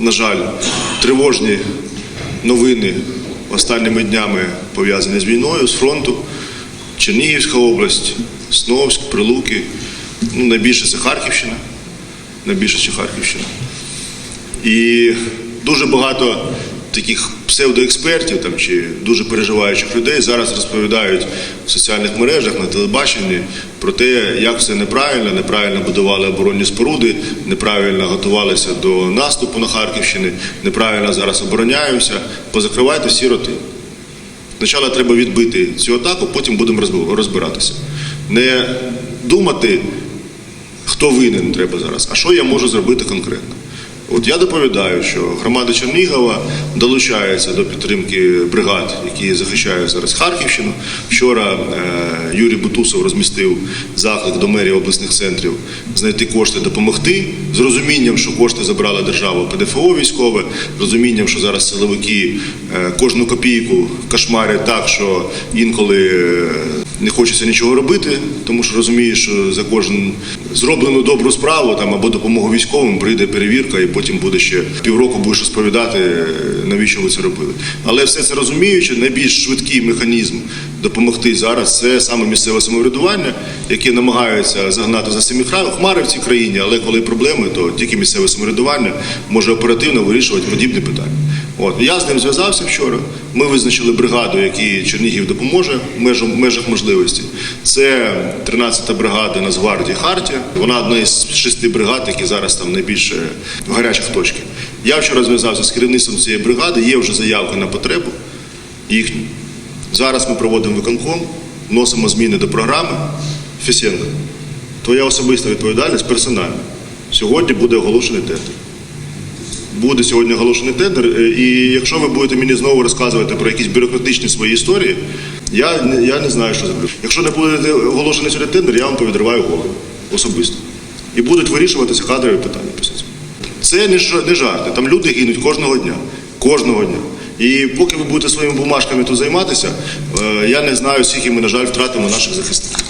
на жаль, тривожні новини останніми днями пов'язані з війною, з фронту. Чернігівська область, Сновськ, Прилуки. Ну, найбільше це Харківщина. Найбільше це Харківщина. І дуже багато таких псевдоекспертів там, чи дуже переживаючих людей зараз розповідають в соціальних мережах на телебаченні про те, як все неправильно, неправильно будували оборонні споруди, неправильно готувалися до наступу на Харківщини, неправильно зараз обороняємося. Позакривайте всі роти. Спочатку треба відбити цю атаку, потім будемо розбиратися. Не думати, хто винен треба зараз, а що я можу зробити конкретно. От я доповідаю, що громада Чернігова долучається до підтримки бригад, які захищають зараз Харківщину. Вчора е, Юрій Бутусов розмістив заклик до мерії обласних центрів знайти кошти, допомогти з розумінням, що кошти забрала держава ПДФО військове, з розумінням, що зараз силовики е, кожну копійку кошмарять так, що інколи е, не хочеться нічого робити, тому що розумієш, що за кожен зроблену добру справу там або допомогу військовим прийде перевірка, і потім буде ще півроку будеш розповідати, е, навіщо ви це робили. Але все це розуміючи, найбільш швидкий механізм допомогти зараз це саме місцеве самоврядування, яке намагається загнати за самі хмари в цій країні, але коли проблеми, то тільки місцеве самоврядування може оперативно вирішувати подібні питання. От я з ним зв'язався вчора. Ми визначили бригаду, якій Чернігів допоможе в межах, межах можливості. Це 13-та бригада Нацгвардії Хартія. Вона одна із шести бригад, які зараз там найбільше в гарячих точках. Я вчора зв'язався з керівництвом цієї бригади. Є вже заявка на потребу їхню. Зараз ми проводимо виконком, вносимо зміни до програми. Фісенко, твоя особиста відповідальність персональна. Сьогодні буде оголошений тендер буде сьогодні оголошений тендер. е, І якщо ви будете мені знову розказувати про якісь бюрократичні свої історії, я, я не знаю, що зроблю. Якщо не буде оголошений сьогодні тендер, я вам повідриваю голову особисто. І будуть вирішуватися кадрові питання після цього. Це не, не жарти. Там люди гинуть кожного дня. Кожного дня. І поки ви будете своїми бумажками тут займатися, е, я не знаю, скільки ми, на жаль, втратимо наших захисників.